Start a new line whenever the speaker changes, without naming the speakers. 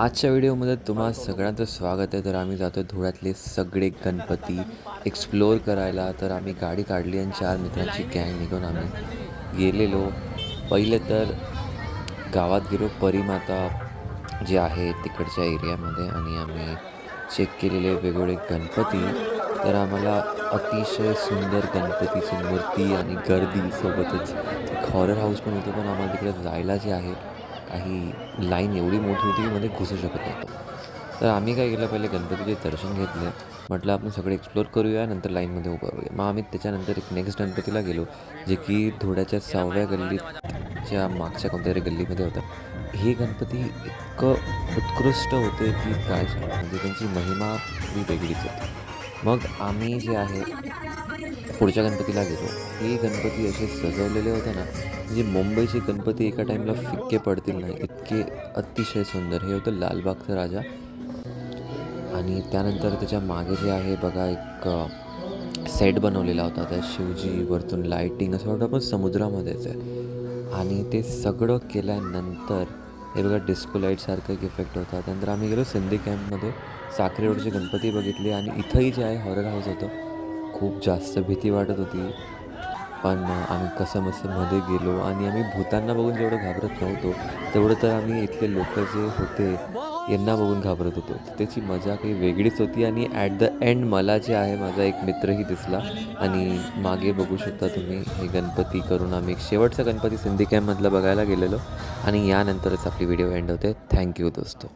आजच्या व्हिडिओमध्ये तुम्हा सगळ्यांचं स्वागत आहे. तर आम्ही जातो धुळ्यातले सगळे गणपती एक्सप्लोअर करायला. तर आम्ही गाडी काढली आणि चार मित्रांची गँग निघून आम्ही गेलेलो. पहिले तर गावात गेलो परिमाता जे आहे तिकडच्या एरियामध्ये आणि आम्ही चेक केलेले वेगवेगळे गणपती. तर आम्हाला अतिशय सुंदर गणपतीची मूर्ती आणि गर्दी सोबतच एक हॉरर हाऊस पण होतं. पण आम्हाला तिकडे जायला जे आहे काही लाईन एवढी मोठी होती की मध्ये घुसू शकत नव्हतो. तर आम्ही काय केलं पहिले गणपतीचे दर्शन घेतले. म्हटलं आपण सगळे एक्सप्लोअर करूया नंतर लाईनमध्ये उभं राहूया. मग आम्ही त्याच्यानंतर एक नेक्स्ट गणपतीला गेलो जे की धुळ्याच्या सहाव्या गल्लीच्या मागच्या कोणत्यातरी गल्लीमध्ये होतं. हे गणपती इतकं उत्कृष्ट होते की काय म्हणजे त्यांची महिमा ही वेगळीच होती. मग आम्ही जे आहे पुढच्या गणपतीला गेलो. हे गणपती असे सजवलेले होते ना म्हणजे मुंबईचे गणपती एका टाईमला फिक्के पडतील नाही. इतके अतिशय सुंदर. हे होतं लालबागचा राजा. आणि त्यानंतर त्याच्यामागे जे आहे बघा एक सेट बनवलेला होता. त्या शिवजी वरतून लाईटिंग असं वाटतं आपण समुद्रामध्येच आहे. आणि ते सगळं केल्यानंतर हे बघा डिस्को लाईटसारखं एक इफेक्ट होता. त्यानंतर आम्ही गेलो सिंधी कॅम्पमध्ये साखरे रोडचे गणपती बघितले आणि इथंही जे आहे हॉरर हाऊस होतं. खूप जास्त भीती वाटत होती. पण आम्ही कसं मस्त मध्ये गेलो आणि आम्ही भूतांना बघून जेवढं घाबरत नव्हतो तेवढं तर आम्ही इथले लोक जे होते यांना बघून घाबरत होतो. त्याची मजा काही वेगळीच होती आणि ॲट द एंड मला जे आहे माझा एक मित्रही दिसला. आणि मागे बघू शकता तुम्ही हे गणपती करून आम्ही शेवटचा गणपती सिंधी कॅम्पमधला बघायला गेलेलो. आणि यानंतरच आपली व्हिडिओ एंड होते. थँक्यू दोस्तो.